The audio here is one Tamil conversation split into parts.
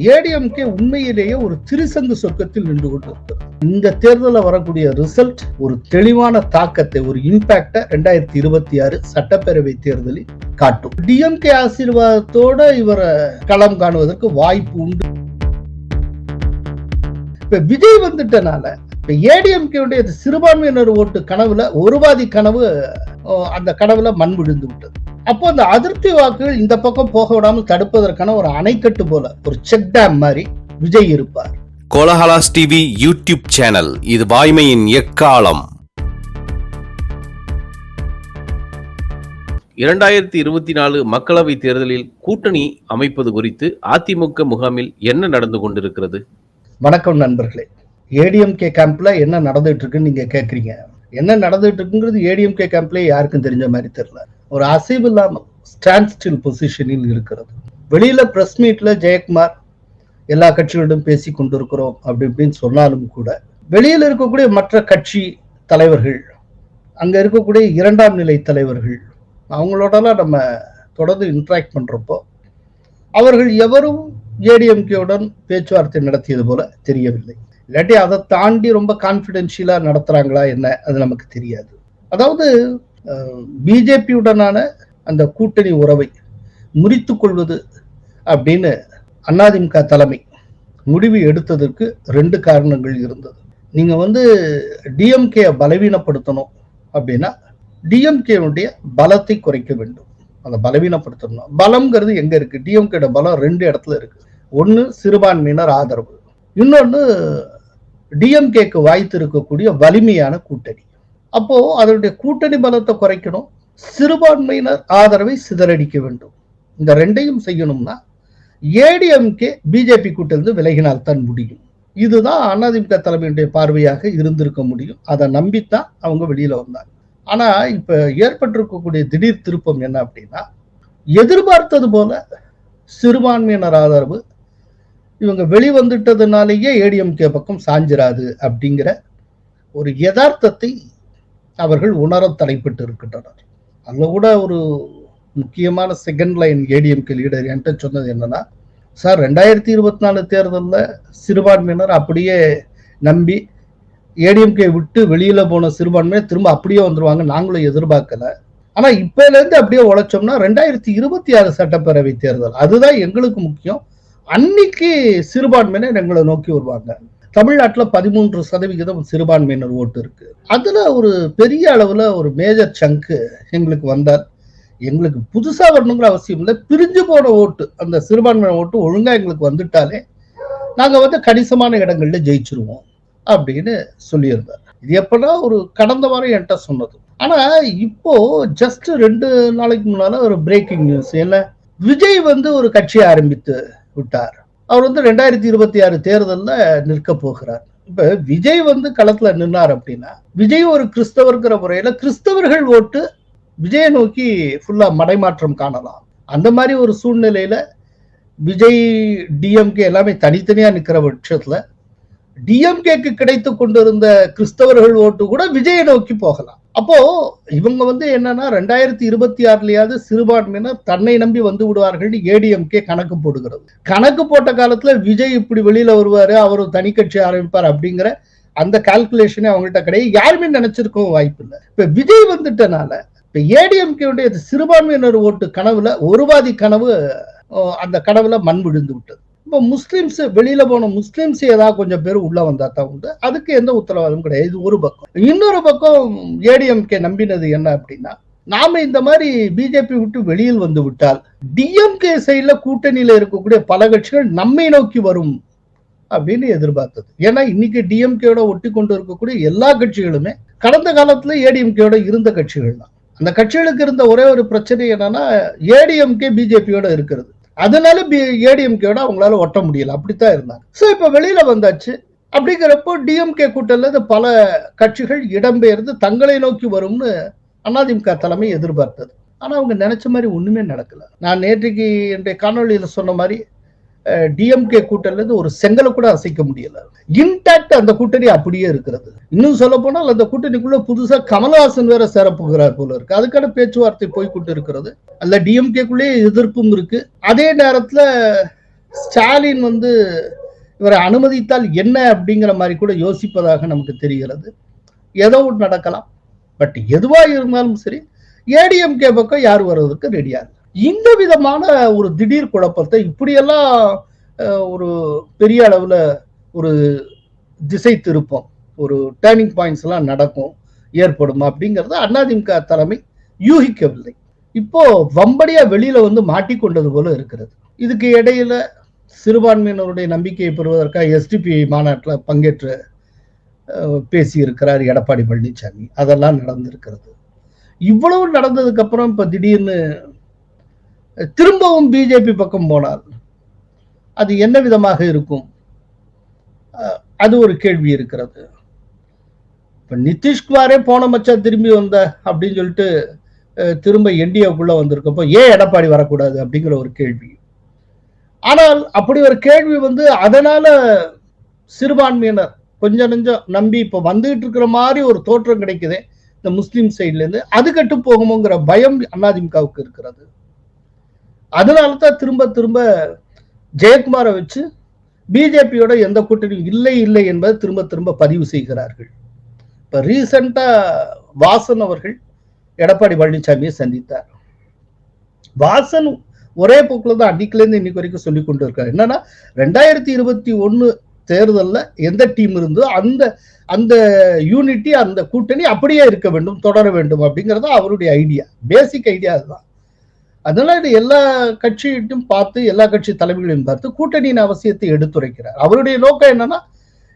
ஏடிஎம்கே உண்மையிலேயே ஒரு திருசங்கு சொர்க்கத்தில் நின்று கொண்டிருக்கிறது. இந்த தேர்தலில் வரக்கூடிய ரிசல்ட் ஒரு தெளிவான தாக்கத்தை ஒரு இம்பாக்டை ரெண்டாயிரத்தி இருபத்தி ஆறு சட்டப்பேரவை தேர்தலில் காட்டும். டிஎம்கே ஆசீர்வாதத்தோட இவரை களம் காணுவதற்கு வாய்ப்பு உண்டு. இப்ப விஜய் வந்துட்டனால இப்ப ஏடிஎம்கே சிறுபான்மையினர் ஓட்டு கனவுல ஒருவாதி கனவு அந்த கனவுல மண் விழுந்து விட்டது. அப்போ அந்த அதிருப்தி வாக்குகள் இந்த பக்கம் போக விடாமல் தடுப்பதற்கான ஒரு அணைக்கட்டு போல ஒரு செக் டேம் மாதிரி விஜய் இருப்பார். கோலஹலாஸ் டிவி யூடியூப் சேனல் இது வாய்மையின் எக்காலம். இரண்டாயிரத்தி இருபத்தி நாலு மக்களவைத் தேர்தலில் கூட்டணி அமைப்பது குறித்து அதிமுக முகாமில் என்ன நடந்து கொண்டிருக்கிறது? வணக்கம் நண்பர்களே. ஏடிஎம்கே கேம்ப்ல என்ன நடந்துட்டு இருக்குன்னு நீங்க கேக்குறீங்க. என்ன நடந்துட்டு இருக்குங்கிறது ஏடிஎம்கே கேம்ப்ல யாருக்கும் தெரிஞ்ச மாதிரி தெரியல. ஒரு அசைவு இல்லாமல் ஸ்டாண்ட் ஸ்டில் பொசிஷனில் இருக்கிறது. வெளியில பிரஸ் மீட்ல ஜெயக்குமார் எல்லா கட்சிகளிடம் பேசி கொண்டிருக்கிறோம் அப்படி இப்படின்னு சொன்னாலும் கூட வெளியில இருக்கக்கூடிய மற்ற கட்சி தலைவர்கள் அங்க இருக்கக்கூடிய இரண்டாம் நிலை தலைவர்கள் அவங்களோடலாம் நம்ம தொடர்ந்து இன்ட்ராக்ட் பண்றப்போ அவர்கள் எவரும் ஏடிஎம்கேவுடன் பேச்சுவார்த்தை நடத்தியது போல தெரியவில்லை. இல்லாட்டி அதை தாண்டி ரொம்ப கான்பிடென்ஷியலா நடத்துறாங்களா என்ன அது நமக்கு தெரியாது. அதாவது பிஜேபியுடனான அந்த கூட்டணி உறவை முறித்து கொள்வது அப்படின்னு அதிமுக தலைமை முடிவு எடுத்ததற்கு ரெண்டு காரணங்கள் இருந்தது. நீங்கள் வந்து டிஎம்கே பலவீனப்படுத்தணும் அப்படின்னா டிஎம்கேனுடைய பலத்தை குறைக்க வேண்டும். அதை பலவீனப்படுத்தணும். பலம்ங்கிறது எங்கே இருக்குது டிஎம்கேட பலம் ரெண்டு இடத்துல இருக்குது ஒன்று சிறுபான்மையினர் ஆதரவு. இன்னொன்று டிஎம்கேக்கு வாய்த்து இருக்கக்கூடிய வலிமையான கூட்டணி. அப்போ அதனுடைய கூட்டணி பலத்தை குறைக்கணும் சிறுபான்மையினர் ஆதரவை சிதறடிக்க வேண்டும். இந்த ரெண்டையும் செய்யணும்னா ஏடிஎம்கே பிஜேபி கூட்டிலிருந்து விலகினால் தான் முடியும். இதுதான் அதிமுக தலைமையுடைய பார்வையாக இருந்திருக்க முடியும். அதை நம்பித்தான் அவங்க வெளியில வந்தாங்க. ஆனா இப்ப ஏற்பட்டிருக்கக்கூடிய திடீர் திருப்பம் என்ன அப்படின்னா எதிர்பார்த்தது போல சிறுபான்மையினர் ஆதரவு இவங்க வெளிவந்துட்டதுனாலேயே ஏடிஎம்கே பக்கம் சாஞ்சிராது அப்படிங்கிற ஒரு யதார்த்தத்தை அவர்கள் உணர தலைப்பட்டு இருக்கின்றனர் அதில் கூட ஒரு முக்கியமான செகண்ட் லைன் ஏடிஎம்கே லீடர் என்கிட்ட சொன்னது என்னன்னா சார் ரெண்டாயிரத்தி இருபத்தி நாலு தேர்தலில் சிறுபான்மையினர் அப்படியே நம்பி ஏடிஎம்கே விட்டு வெளியில போன சிறுபான்மையினர் திரும்ப அப்படியே வந்துருவாங்க. நாங்களும் எதிர்பார்க்கல. ஆனா இப்பலேருந்து அப்படியே உழைச்சோம்னா ரெண்டாயிரத்தி இருபத்தி ஆறு சட்டப்பேரவை தேர்தல். அதுதான் எங்களுக்கு முக்கியம். அன்னைக்கு சிறுபான்மையினர் எங்களை நோக்கி வருவாங்க. தமிழ்நாட்டில் பதிமூன்று சதவிகிதம் சிறுபான்மையினர் ஓட்டு இருக்கு. அதுல ஒரு பெரிய அளவுல ஒரு மேஜர் சங்கு எங்களுக்கு வந்தார் எங்களுக்கு புதுசா வரணுங்கிற அவசியம் இல்லை. பிரிஞ்சு போன ஓட்டு அந்த சிறுபான்மையினர் ஓட்டு ஒழுங்கா எங்களுக்கு வந்துட்டாலே நாங்கள் வந்து கணிசமான இடங்கள்ல ஜெயிச்சிருவோம் அப்படின்னு சொல்லியிருந்தார். இது எப்படா ஒரு கடந்த வாரம் என்கிட்ட சொன்னது. ஆனா இப்போ ஜஸ்ட் ரெண்டு நாளைக்கு முன்னால ஒரு பிரேக்கிங் நியூஸ் என்ன? விஜய் வந்து ஒரு கட்சியை ஆரம்பித்து விட்டார். அவர் வந்து ரெண்டாயிரத்தி இருபத்தி ஆறு தேர்தலில் நிற்க போகிறார். இப்ப விஜய் வந்து களத்துல நின்னார் அப்படின்னா விஜய் ஒரு கிறிஸ்தவர்கிற முறையில கிறிஸ்தவர்கள் ஓட்டு விஜயை நோக்கி ஃபுல்லா மடைமாற்றம் காணலாம். அந்த மாதிரி ஒரு சூழ்நிலையில விஜய் டிஎம்கே எல்லாமே தனித்தனியா நிற்கிற பட்சத்துல டிஎம்கேக்கு கிடைத்து கொண்டிருந்த கிறிஸ்தவர்கள் ஓட்டு கூட விஜயை நோக்கி போகலாம். அப்போ இவங்க வந்து என்னன்னா ரெண்டாயிரத்தி இருபத்தி ஆறுலயாவது சிறுபான்மையினர் தன்னை நம்பி வந்து விடுவார்கள் ஏடிஎம்கே கணக்கு போடுகிறது. கணக்கு போட்ட காலத்துல விஜய் இப்படி வெளியில வருவாரு அவர் தனி கட்சி ஆரம்பிப்பார் அப்படிங்கிற அந்த கால்குலேஷனே அவங்கள்ட்ட கிடையாது. யாருமே நினைச்சிருக்கவும் வாய்ப்பு இல்லை. இப்ப விஜய் வந்துட்டனால இப்ப ஏடிஎம்கே சிறுபான்மையினர் ஓட்டு கனவுல ஒருவாதி கனவு அந்த கனவுல மண் விழுந்து விட்டது. இப்போ முஸ்லிம்ஸ் வெளியில போன முஸ்லிம்ஸ் ஏதாவது கொஞ்சம் பேர் உள்ள வந்தா தான் உண்டு. அதுக்கு எந்த உத்தரவாதமும் கிடையாது. இது ஒரு பக்கம். இன்னொரு பக்கம் ஏடிஎம்கே நம்பினது என்ன அப்படின்னா நாம இந்த மாதிரி பிஜேபி விட்டு வெளியில் வந்து விட்டால் டிஎம்கே சைட்ல கூட்டணியில இருக்கக்கூடிய பல கட்சிகள் நம்மை நோக்கி வரும் அப்படின்னு எதிர்பார்த்தது. ஏன்னா இன்னைக்கு டிஎம்கேயோட ஒட்டி கொண்டு இருக்கக்கூடிய எல்லா கட்சிகளுமே கடந்த காலத்துல ஏடிஎம்கேயோட இருந்த கட்சிகள் தான். அந்த கட்சிகளுக்கு இருந்த ஒரே ஒரு பிரச்சனை என்னன்னா ஏடிஎம்கே பிஜேபியோட இருக்கிறது. அதனால பி ஏடிஎம்கேட அவங்களால ஒட்ட முடியல. அப்படித்தான் இருந்தாங்க. ஸோ இப்போ வெளியில வந்தாச்சு. அப்படிங்கிறப்போ டிஎம்கே கூட்டத்தில் பல கட்சிகள் இடம்பெயர்ந்து தங்களை நோக்கி வரும்னு அதிமுக தலைமை எதிர்பார்த்தது. ஆனால் அவங்க நினைச்ச மாதிரி ஒன்றுமே நடக்கல. நான் நேற்றுக்கு என்னுடைய காணொலியில் சொன்ன மாதிரி டிஎம்கே கூட்டணிலிருந்து ஒரு செங்கலை கூட அசைக்க முடியல. இன்டாக்ட் அந்த கூட்டணி அப்படியே இருக்கிறது. இன்னும் சொல்ல போனால் அந்த கூட்டணிக்குள்ள புதுசா கமலஹாசன் வேற சேரப்போகிறார் போல இருக்கு. அதுக்கான பேச்சுவார்த்தை போய்கொண்டு இருக்கிறது. அல்ல டிஎம்கேக்குள்ளேயே எதிர்ப்பும் இருக்கு. அதே நேரத்துல ஸ்டாலின் வந்து இவரை அனுமதித்தால் என்ன அப்படிங்கிற மாதிரி கூட யோசிப்பதாக நமக்கு தெரிகிறது. ஏதோ ஒன்று நடக்கலாம். பட் எதுவாக இருந்தாலும் சரி ஏடிஎம்கே பக்கம் யார் வர்றதுக்கு ரெடியாக இந்த விதமான ஒரு திடீர் குழப்பத்தை இப்படியெல்லாம் ஒரு பெரிய அளவில் ஒரு திசை திருப்பம் ஒரு டேர்னிங் பாயிண்ட்ஸ் எல்லாம் நடக்கும் ஏற்படும் அப்படிங்கிறத அதிமுக தலைமை யூகிக்கவில்லை. இப்போ வம்படியா வெளியில வந்து மாட்டிக்கொண்டது போல இருக்கிறது. இதுக்கு இடையில சிறுபான்மையினருடைய நம்பிக்கையை பெறுவதற்காக எஸ்டிபி மாநாட்டில் பங்கேற்று பேசியிருக்கிறார் எடப்பாடி பழனிசாமி அதெல்லாம் நடந்திருக்கிறது. இவ்வளவு நடந்ததுக்கு அப்புறம் திடீர்னு திரும்பவும் பிஜேபி பக்கம் போனால் அது என்ன விதமாக இருக்கும்? அஹ், அது ஒரு கேள்வி இருக்கிறது. இப்ப நிதிஷ்குமாரே போன மச்சா திரும்பி வந்த அப்படின்னு சொல்லிட்டு திரும்ப என்டிஏக்குள்ளே வந்திருக்கப்போ ஏன் எடப்பாடி வரக்கூடாது அப்படிங்கிற ஒரு கேள்வி. ஆனால் அப்படி ஒரு கேள்வி வந்து அதனால சிறுபான்மையினர் கொஞ்சம் நெஞ்சம் நம்பி இப்போ வந்துகிட்டு இருக்கிற மாதிரி ஒரு தோற்றம் கிடைக்குதே இந்த முஸ்லீம் சைட்லேருந்து அது கட்டு போகுமோங்கிற பயம் அதிமுகவுக்கு இருக்கிறது. அதனால தான் திரும்ப திரும்ப ஜெயக்குமாரை வச்சு பிஜேபியோட எந்த கூட்டணியும் இல்லை இல்லை என்பதை திரும்ப திரும்ப பதிவு செய்கிறார்கள். இப்போ ரீசண்டாக வாசன் அவர்கள் எடப்பாடி பழனிசாமியை சந்தித்தார். வாசன் ஒரே போக்கில் தான் அன்னைக்குலேருந்து இன்னைக்கு வரைக்கும் சொல்லி கொண்டு இருக்காரு. என்னன்னா ரெண்டாயிரத்தி இருபத்தி ஒன்று தேர்தலில் எந்த டீம் இருந்தோ அந்த அந்த யூனிட்டி அந்த கூட்டணி அப்படியே இருக்க வேண்டும் தொடர வேண்டும் அப்படிங்கிறது அவருடைய ஐடியா பேசிக் ஐடியா அதுதான். அதனால இது எல்லா கட்சியிட்டும் பார்த்து எல்லா கட்சி தலைவர்களையும் பார்த்து கூட்டணியின் அவசியத்தை எடுத்துரைக்கிறார். அவருடைய நோக்கம் என்னன்னா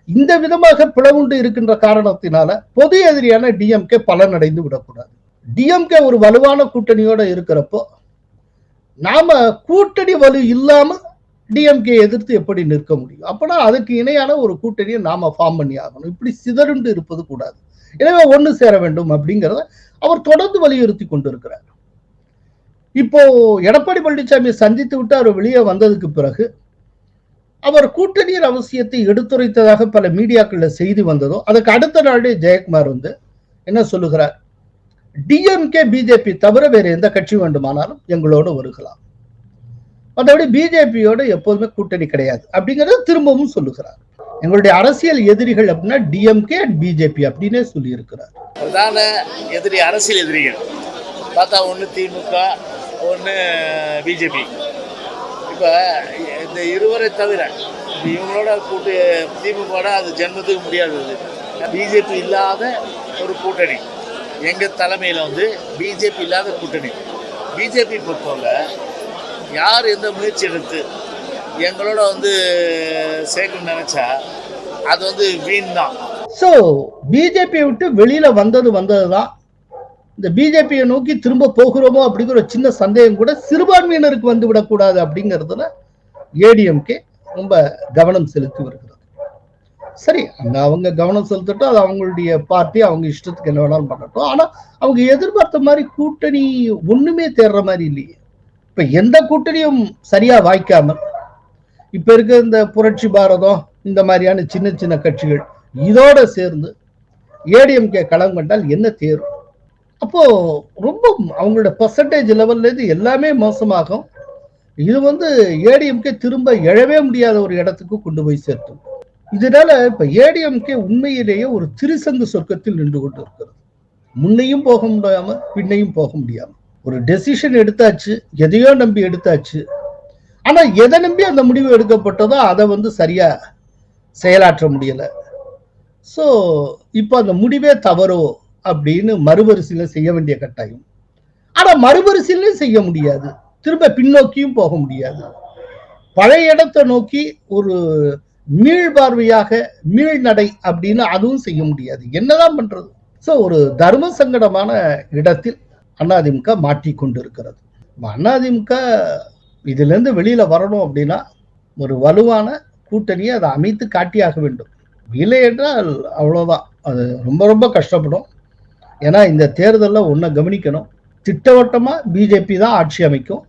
இந்த விதமாக பிளவுண்டு இருக்கின்ற காரணத்தினால பொது எதிரியான டிஎம்கே பலனடைந்து விடக்கூடாது. டிஎம்கே ஒரு வலுவான கூட்டணியோட இருக்கிறப்போ நாம கூட்டணி வலு இல்லாம டிஎம்கே எதிர்த்து எப்படி நிற்க முடியும்? அப்பனா அதுக்கு இணையான ஒரு கூட்டணியை நாம ஃபார்ம் பண்ணி ஆகணும். இப்படி சிதறுண்டு இருப்பது கூடாது. எனவே ஒன்று சேர வேண்டும் அப்படிங்கிறத அவர் தொடர்ந்து வலியுறுத்தி கொண்டிருக்கிறார். இப்போ எடப்பாடி பழனிசாமி சந்தித்து விட்டு அவர் வெளியே வந்ததுக்கு பிறகு அவர் கூட்டணியின் அவசியத்தை எடுத்துரைத்ததாக பல மீடியாக்கள்ல செய்தி வந்ததோ அதுக்கு அடுத்த நாளே ஜெயக்குமார் வந்து என்ன சொல்லுகிறார்? டிஎம்கே பிஜேபி தவிர வேற எந்த கட்சி வேண்டுமானாலும் எங்களோடு வருகலாம். மற்றபடி பிஜேபியோட எப்போதுமே கூட்டணி கிடையாது. அப்படிங்கறத திரும்பவும் சொல்லுகிறார். எங்களுடைய அரசியல் எதிரிகள் அப்படின்னா டிஎம்கே அண்ட் பிஜேபி அப்படின்னே சொல்லி இருக்கிறார் பிரதான எதிரி அரசியல் எதிரிகள். பார்த்தா ஒன்று திமுக ஒன்று பிஜேபி இப்போ இந்த இருவரை தவிர இவங்களோட கூட்டு திமுகவோட அது ஜென்மத்துக்கு முடியாதது பிஜேபி இல்லாத ஒரு கூட்டணி. எங்கள் தலைமையில் வந்து பிஜேபி இல்லாத கூட்டணி. பிஜேபி பொறுத்தவங்க யார் எந்த முயற்சி எடுத்து எங்களோட வந்து சேர்க்கணும்னு நினச்சா அது வந்து வீண் தான். ஸோ பிஜேபியை விட்டு வெளியில் வந்தது தான் இந்த பிஜேபியை நோக்கி திரும்ப போகிறோமோ அப்படிங்கிற ஒரு சின்ன சந்தேகம் கூட சிறுபான்மையினருக்கு வந்து விடக்கூடாது அப்படிங்கிறதுல ஏடிஎம்கே ரொம்ப கவனம் செலுத்தி வருகிறது. சரி அங்க அவங்க கவனம் செலுத்தட்டும் அது அவங்களுடைய பார்ட்டி அவங்க இஷ்டத்துக்கு என்ன வேணாலும் பண்ணட்டும். ஆனா அவங்க எதிர்பார்த்த மாதிரி கூட்டணி ஒண்ணுமே தேர்ற மாதிரி இல்லையே. இப்ப எந்த கூட்டணியும் சரியா வாய்க்காமல் இப்ப இருக்க இந்த புரட்சி பாரதம் இந்த மாதிரியான சின்ன சின்ன கட்சிகள் இதோட சேர்ந்து ஏடிஎம்கே களம் கண்டால் என்ன தேரும்? அப்போ ரொம்ப அவங்களோட பர்சன்டேஜ் லெவல்ல இருந்து எல்லாமே மோசமாகும். இது வந்து ஏடிஎம்கே திரும்ப எழவே முடியாத ஒரு இடத்துக்கு கொண்டு போய் சேர்த்தும் இதனால இப்ப ஏடிஎம்கே உண்மையிலேயே ஒரு திருசங்கு சொர்க்கத்தில் நின்று கொண்டு இருக்கிறது முன்னையும் போக முடியாம பின்னையும் போக முடியாம. ஒரு டெசிஷன் எடுத்தாச்சு எதையோ நம்பி எடுத்தாச்சு. ஆனா எதை நம்பி அந்த முடிவு எடுக்கப்பட்டதோ அதை வந்து சரியா செயலாற்ற முடியல. ஸோ இப்போ அந்த முடிவே தவறோ அப்படின்னு மறுபரிசீலனை செய்ய வேண்டிய கட்டாயம். ஆனா மறுபரிசீலனை செய்ய முடியாது. திரும்ப பின்னோக்கியும் போக முடியாது. பழைய இடத்தை நோக்கி ஒரு மீள்பார்வையாக மீள்நடை அப்படின்னு அதுவும் செய்ய முடியாது. என்னதான் பண்றது? சோ ஒரு தர்ம சங்கடமான இடத்தில் அதிமுக மாட்டிக்கொண்டு இருக்கிறது அதிமுக இதுல இருந்து வெளியில வரணும் அப்படின்னா ஒரு வலுவான கூட்டணியை அதை அமைத்து காட்டியாக வேண்டும். இல்லை என்றால் அவ்வளவுதான். அது ரொம்ப ரொம்ப கஷ்டப்படும். ஏன்னா இந்த தேர்தலில் ஒன்றை கவனிக்கணும். திட்டவட்டமாக பிஜேபி தான் ஆட்சி அமைக்கும்.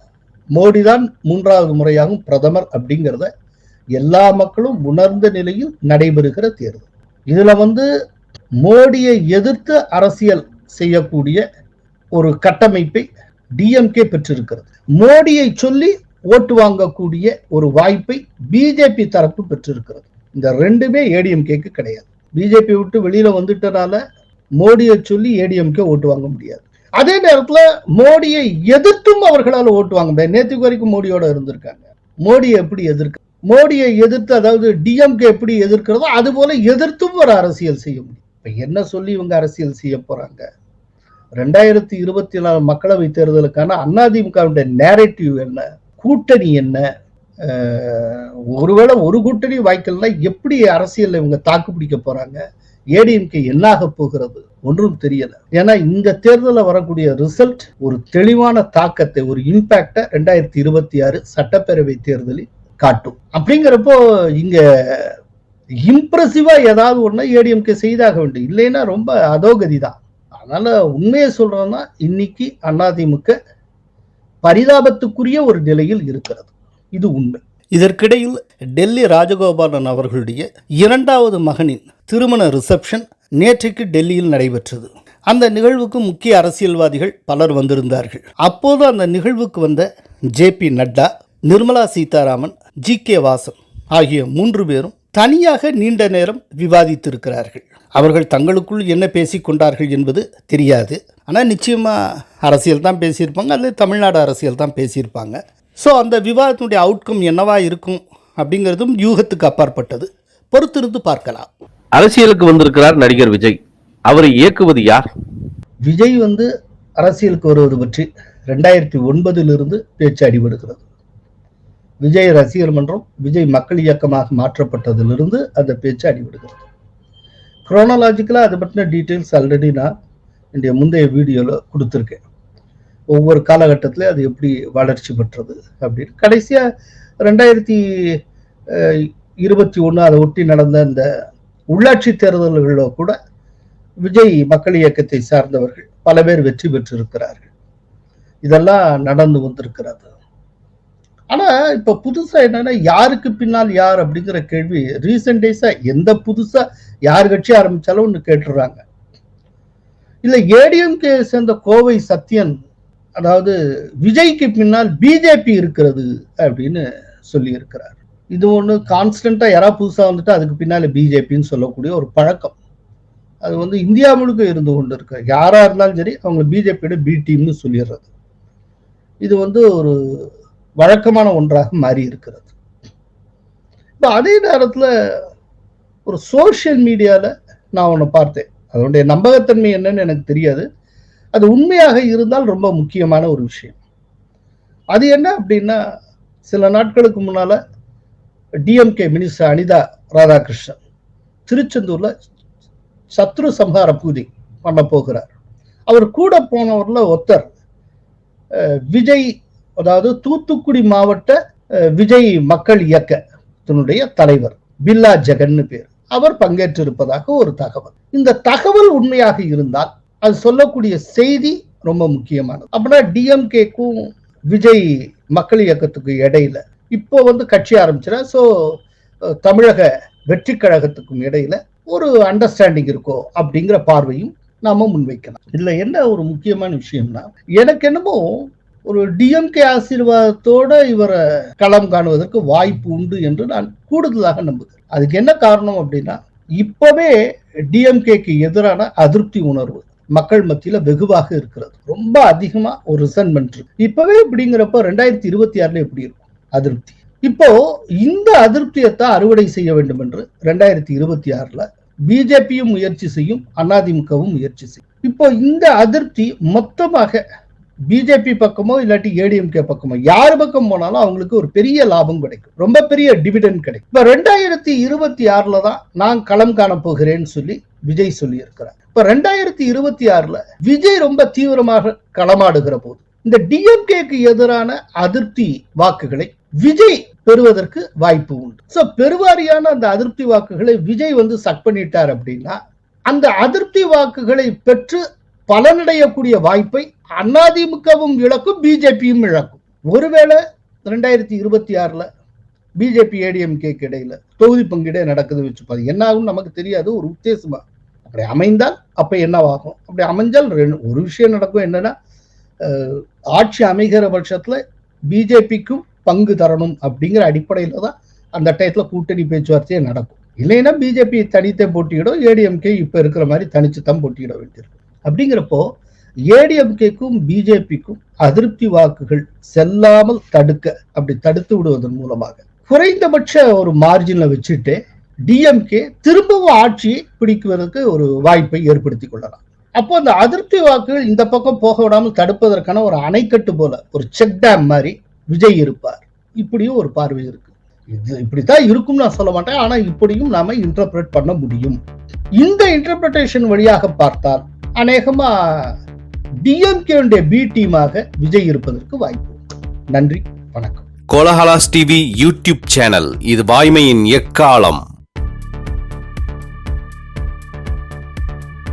மோடி தான் மூன்றாவது முறையாகும் பிரதமர் அப்படிங்கிறத எல்லா மக்களும் உணர்ந்த நிலையில் நடைபெறுகிற தேர்தல். இதில் வந்து மோடியை எதிர்த்து அரசியல் செய்யக்கூடிய ஒரு கட்டமைப்பை டிஎம்கே பெற்றிருக்கிறது. மோடியை சொல்லி ஓட்டு வாங்கக்கூடிய ஒரு வாய்ப்பை பிஜேபி தரப்பு பெற்றிருக்கிறது. இந்த ரெண்டுமே ஏடிஎம்கேக்கு கிடையாது. பிஜேபி விட்டு வெளியில வந்துட்டனால மோடியை சொல்லி ஏடிஎம்கே ஓட்டு வாங்க முடியாது. அதே நேரத்தில் மோடியை எதிர்த்தும் அவர்களால் ஓட்டு வாங்க முடியாது. நேற்றுக்கு வரைக்கும் மோடியோட இருந்திருக்காங்க. மோடியை எப்படி எதிர்க்க மோடியை எதிர்த்து அதாவது டிஎம்கே எப்படி எதிர்க்கிறதோ அது போல எதிர்த்தும் ஒரு அரசியல் செய்ய முடியும். இப்போ என்ன சொல்லி இவங்க அரசியல் செய்ய போறாங்க? ரெண்டாயிரத்தி இருபத்தி நாலு மக்களவை தேர்தலுக்கான அதிமுகவுடைய நேரட்டிவ் என்ன? கூட்டணி என்ன? ஒருவேளை ஒரு கூட்டணி வாய்க்கல்னா எப்படி அரசியலில் இவங்க தாக்கு பிடிக்க போறாங்க? ஏடிஎம்கே என்னாக போகிறது ஒன்றும் தெரியல. ஏன்னா இந்த தேர்தலில் வரக்கூடிய ரிசல்ட் ஒரு தெளிவான தாக்கத்தை ஒரு இம்பாக்டை ரெண்டாயிரத்தி இருபத்தி ஆறு சட்டப்பேரவை தேர்தலில் காட்டும். அப்படிங்கிறப்போ இங்க இம்ப்ரெசிவா ஏதாவது ஒண்ணு ஏடிஎம்கே செய்தாக வேண்டும். இல்லைன்னா ரொம்ப அதோகதி தான் அதனால உண்மையை சொல்றோம்னா இன்னைக்கு அதிமுக பரிதாபத்துக்குரிய ஒரு நிலையில் இருக்கிறது. இது உண்மை. இதற்கிடையில் டெல்லி ராஜகோபாலன் அவர்களுடைய இரண்டாவது மகனின் திருமண ரிசப்ஷன் நேற்றைக்கு டெல்லியில் நடைபெற்றது. அந்த நிகழ்வுக்கு முக்கிய அரசியல்வாதிகள் பலர் வந்திருந்தார்கள். அப்போது அந்த நிகழ்வுக்கு வந்த J P Nadda Nirmala Sitharaman G K Vasan ஆகிய மூன்று பேரும் தனியாக நீண்ட நேரம் விவாதித்திருக்கிறார்கள். அவர்கள் தங்களுக்குள் என்ன பேசிக்கொண்டார்கள் என்பது தெரியாது. ஆனால் நிச்சயமாக அரசியல் தான் பேசியிருப்பாங்க அல்லது தமிழ்நாடு அரசியல் தான் பேசியிருப்பாங்க. ஸோ அந்த விவாதத்தினுடைய அவுட்கம் என்னவா இருக்கும் அப்படிங்கிறதும் யூகத்துக்கு அப்பாற்பட்டது. பொறுத்திருந்து பார்க்கலாம். அரசியலுக்கு வந்திருக்கிறார் நடிகர் விஜய். அவரை இயக்குவது யார்? விஜய் வந்து அரசியலுக்கு வருவது பற்றி ரெண்டாயிரத்தி ஒன்பதிலிருந்து பேச்சு அடிபடுகிறது. விஜய் ரசிகர் மன்றம் விஜய் மக்கள் இயக்கமாக மாற்றப்பட்டதிலிருந்து அந்த பேச்சு அடிபடுகிறது. குரோனாலாஜிக்கலாக அதை பற்றின டீட்டெயில்ஸ் ஆல்ரெடி நான் என்னுடைய முந்தைய வீடியோவில் கொடுத்துருக்கேன். ஒவ்வொரு காலகட்டத்திலே அது எப்படி வளர்ச்சி பெற்றது அப்படின்னு. கடைசியாக ரெண்டாயிரத்தி இருபத்தி ஒன்று அதை ஒட்டி நடந்த இந்த உள்ளாட்சி தேர்தல்களில் கூட விஜய் மக்கள் இயக்கத்தை சார்ந்தவர்கள் பல பேர் வெற்றி பெற்றிருக்கிறார்கள். இதெல்லாம் நடந்து வந்திருக்கிறது. ஆனா இப்ப புதுசா என்னன்னா யாருக்கு பின்னால் யார் அப்படிங்கிற கேள்வி ரீசெண்ட் டேஸா எந்த புதுசா யார் கட்சி ஆரம்பிச்சாலும் ஒன்று கேட்டுடுறாங்க. இல்ல ஏடிஎம்கே சேர்ந்த கோவை சத்யன் அதாவது விஜய்க்கு பின்னால் பிஜேபி இருக்கிறது அப்படின்னு சொல்லியிருக்கிறார். இது ஒன்று கான்ஸ்டண்ட்டாக யாராவது புதுசாக வந்துட்டு அதுக்கு பின்னால் பிஜேபின்னு சொல்லக்கூடிய ஒரு பழக்கம். அது வந்து இந்தியா முழுக்க இருந்து கொண்டு இருக்கு யாராக இருந்தாலும் சரி அவங்க பிஜேபியோட பி டீம்னு சொல்லிடுறது. இது வந்து ஒரு வழக்கமான ஒன்றாக மாறி இருக்கிறது இப்போ அதே நேரத்தில் ஒரு சோஷியல் மீடியாவில் நான் ஒன்று பார்த்தேன். அதனுடைய நம்பகத்தன்மை என்னன்னு எனக்கு தெரியாது. அது உண்மையாக இருந்தால் ரொம்ப முக்கியமான ஒரு விஷயம். அது என்ன அப்படின்னா சில நாட்களுக்கு முன்னால் டிஎம்கே மினிஸ்டர் அனிதா ராதாகிருஷ்ணன் திருச்செந்தூரில் சத்ரு சம்ஹார பூஜை பண்ண போகிறார். அவர் கூட போனவரில் ஒருத்தர் விஜய் அதாவது தூத்துக்குடி மாவட்ட விஜய் மக்கள் இயக்கத்தினுடைய தலைவர் பில்லா ஜெகன்னு பேர். அவர் பங்கேற்றிருப்பதாக ஒரு தகவல். இந்த தகவல் உண்மையாக இருந்தால் அது சொல்லக்கூடிய செய்தி ரொம்ப முக்கியமானது. அப்படின்னா டிஎம்கேக்கும் விஜய் மக்கள் இயக்கத்துக்கு இடையில இப்போ வந்து கட்சி ஆரம்பிச்சிட ஸோ தமிழக வெற்றி கழகத்துக்கும் இடையில ஒரு அண்டர்ஸ்டாண்டிங் இருக்கோ அப்படிங்கிற பார்வையும் நாம முன்வைக்கலாம். இதுல என்ன ஒரு முக்கியமான விஷயம்னா எனக்கு என்னமோ ஒரு டிஎம்கே ஆசீர்வாதத்தோட இவரை களம் காணுவதற்கு வாய்ப்பு உண்டு என்று நான் கூடுதலாக நம்புகிறேன். அதுக்கு என்ன காரணம் அப்படின்னா இப்பவே டிஎம்கேக்கு எதிரான அதிருப்தி உணர்வு. மக்கள் மத்தியில வெகுவாக இருக்கிறது. ரொம்ப அதிகமா ஒரு ரிசன்மெண்ட் இருக்கு. இப்பவே இப்படிங்கிறப்ப ரெண்டாயிரத்தி இருபத்தி ஆறுல எப்படி இருக்கும்? அதிருப்தி. இப்போ இந்த அதிருப்தியத்தான் அறுவடை செய்ய வேண்டும் என்று ரெண்டாயிரத்தி இருபத்தி ஆறுல பிஜேபியும் முயற்சி செய்யும் அதிமுகவும் முயற்சி செய்யும். இப்போ இந்த அதிருப்தி மொத்தமாக பிஜேபி பக்கமோ இல்லாட்டி ஏடிஎம்கே பக்கமோ யார் பக்கம் போனாலும் அவங்களுக்கு ஒரு பெரிய லாபம் கிடைக்கும். ரொம்ப பெரிய டிவிடெண்ட் கிடைக்கும். இப்ப ரெண்டாயிரத்தி இருபத்தி ஆறுல தான் நான் களம் காண போகிறேன்னு சொல்லி விஜய் சொல்லி இருக்கிறார் இப்ப ரெண்டாயிரத்தி இருபத்தி ஆறுல விஜய் ரொம்ப தீவிரமாக களமாடுகிற போது இந்த டிஎம்கேக்கு எதிரான அதிருப்தி வாக்குகளை விஜய் பெறுவதற்கு வாய்ப்பு உண்டு. சோ பெருவாரியான அந்த அதிருப்தி வாக்குகளை விஜய் வந்து சக் பண்ணிட்டார் அப்படின்னா அந்த அதிருப்தி வாக்குகளை பெற்று பலனடையக்கூடிய வாய்ப்பை அதிமுகவும் இழக்கும் பிஜேபியும் இழக்கும். ஒருவேளை ரெண்டாயிரத்தி இருபத்தி ஆறுல பிஜேபி ஏடிஎம்கேக்கு இடையில தொகுதி பங்கீடே நடக்குது வச்சு என்ன ஆகும் நமக்கு தெரியாது ஒரு உத்தேசமா. அப்படி அமைந்தால் அப்போ என்னவாகும்? அப்படி அமைஞ்சால் ரெண்டு ஒரு விஷயம் நடக்கும் என்னன்னா ஆட்சி அமைகிற பட்சத்தில் பிஜேபிக்கும் பங்கு தரணும் அப்படிங்கிற அடிப்படையில் தான் அந்த டயத்தில் கூட்டணி பேச்சுவார்த்தையே நடக்கும். இல்லைன்னா பிஜேபி தனித்தே போட்டியிடும் ஏடிஎம்கே இப்போ இருக்கிற மாதிரி தனிச்சு தான் போட்டியிட வேண்டியிருக்கும் அப்படிங்கிறப்போ ஏடிஎம்கேக்கும் பிஜேபிக்கும் அதிருப்தி வாக்குகள் செல்லாமல் தடுக்க அப்படி தடுத்து விடுவதன் மூலமாக குறைந்தபட்ச ஒரு மார்ஜினில் வச்சுட்டு டிஎம்கே திரும்பவும் ஆட்சியை பிடிக்குவதற்கு ஒரு வாய்ப்பை ஏற்படுத்தி கொள்ளலாம். அப்போ அந்த அதிருப்தி வாக்குகள் இந்த பக்கம் போக விடாமல் தடுப்பதற்கான ஒரு அணைக்கட்டு போல ஒரு செக் டேம் மாதிரி விஜய் இருப்பார். இப்படியும் ஒரு பார்வை இருக்கு. இது இப்படித்தான் இருக்கும் நான் சொல்ல மாட்டேன். ஆனா இப்படியும் நாம இன்டர்பிரட் பண்ண முடியும். இந்த இன்டர்பிரேஷன் வழியாக பார்த்தால் அநேகமா டிஎம்கேடைய பி டீமாக விஜய் இருப்பதற்கு வாய்ப்பு நன்றி வணக்கம். கோலஹலாஸ் டிவி யூடியூப் சேனல் இது வாய்மையின் எக்காலம்.